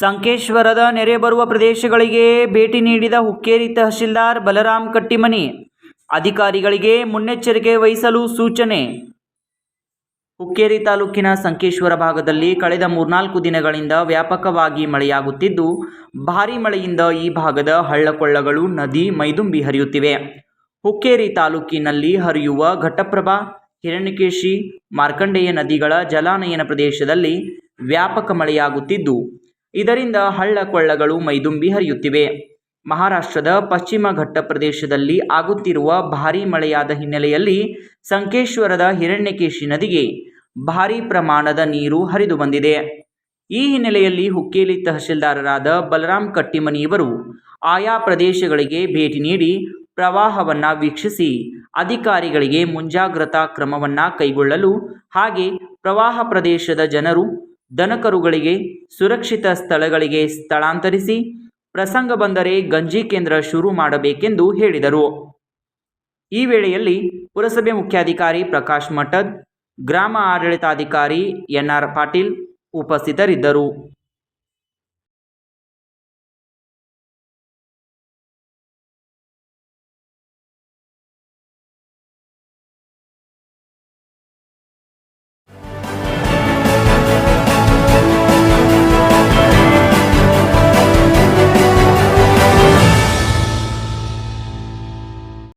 ಸಂಕೇಶ್ವರದ ನೆರೆ ಬರುವ ಪ್ರದೇಶಗಳಿಗೆ ಭೇಟಿ ನೀಡಿದ ಹುಕ್ಕೇರಿ ತಹಶೀಲ್ದಾರ್ ಬಲರಾಮ್ ಕಟ್ಟಿಮನಿ. ಅಧಿಕಾರಿಗಳಿಗೆ ಮುನ್ನೆಚ್ಚರಿಕೆ ವಹಿಸಲು ಸೂಚನೆ. ಹುಕ್ಕೇರಿ ತಾಲೂಕಿನ ಸಂಕೇಶ್ವರ ಭಾಗದಲ್ಲಿ ಕಳೆದ ಮೂರ್ನಾಲ್ಕು ದಿನಗಳಿಂದ ವ್ಯಾಪಕವಾಗಿ ಮಳೆಯಾಗುತ್ತಿದ್ದು, ಭಾರೀ ಮಳೆಯಿಂದ ಈ ಭಾಗದ ಹಳ್ಳಕೊಳ್ಳಗಳು, ನದಿ, ಮೈದುಂಬಿ ಹರಿಯುತ್ತಿವೆ. ಹುಕ್ಕೇರಿ ತಾಲೂಕಿನಲ್ಲಿ ಹರಿಯುವ ಘಟಪ್ರಭಾ, ಹಿರಣ್ಯಕೇಶಿ, ಮಾರ್ಕಂಡೇಯ ನದಿಗಳ ಜಲಾನಯನ ಪ್ರದೇಶದಲ್ಲಿ ವ್ಯಾಪಕ ಮಳೆಯಾಗುತ್ತಿದ್ದು ಇದರಿಂದ ಹಳ್ಳ ಕೊಳ್ಳಗಳು ಮೈದುಂಬಿ ಹರಿಯುತ್ತಿವೆ. ಮಹಾರಾಷ್ಟ್ರದ ಪಶ್ಚಿಮ ಘಟ್ಟ ಪ್ರದೇಶದಲ್ಲಿ ಆಗುತ್ತಿರುವ ಭಾರೀ ಮಳೆಯಾದ ಹಿನ್ನೆಲೆಯಲ್ಲಿ ಸಂಕೇಶ್ವರದ ಹಿರಣ್ಯಕೇಶಿ ನದಿಗೆ ಭಾರೀ ಪ್ರಮಾಣದ ನೀರು ಹರಿದು ಬಂದಿದೆ. ಈ ಹಿನ್ನೆಲೆಯಲ್ಲಿ ಹುಕ್ಕೇಲಿ ತಹಶೀಲ್ದಾರರಾದ ಬಲರಾಮ್ ಕಟ್ಟಿಮನಿಯವರು ಆಯಾ ಪ್ರದೇಶಗಳಿಗೆ ಭೇಟಿ ನೀಡಿ ಪ್ರವಾಹವನ್ನು ವೀಕ್ಷಿಸಿ, ಅಧಿಕಾರಿಗಳಿಗೆ ಮುಂಜಾಗ್ರತಾ ಕ್ರಮವನ್ನು ಕೈಗೊಳ್ಳಲು ಹಾಗೆ ಪ್ರವಾಹ ಪ್ರದೇಶದ ಜನರು ದನಕರುಗಳಿಗೆ ಸುರಕ್ಷಿತ ಸ್ಥಳಗಳಿಗೆ ಸ್ಥಳಾಂತರಿಸಿ ಪ್ರಸಂಗ ಬಂದರೆ ಗಂಜಿ ಕೇಂದ್ರ ಶುರು ಮಾಡಬೇಕೆಂದು ಹೇಳಿದರು. ಈ ವೇಳೆಯಲ್ಲಿ ಪುರಸಭೆ ಮುಖ್ಯಾಧಿಕಾರಿ ಪ್ರಕಾಶ್ ಮಠದ್, ಗ್ರಾಮ ಆಡಳಿತಾಧಿಕಾರಿ ಎನ್ಆರ್ ಪಾಟೀಲ್ ಉಪಸ್ಥಿತರಿದ್ದರು.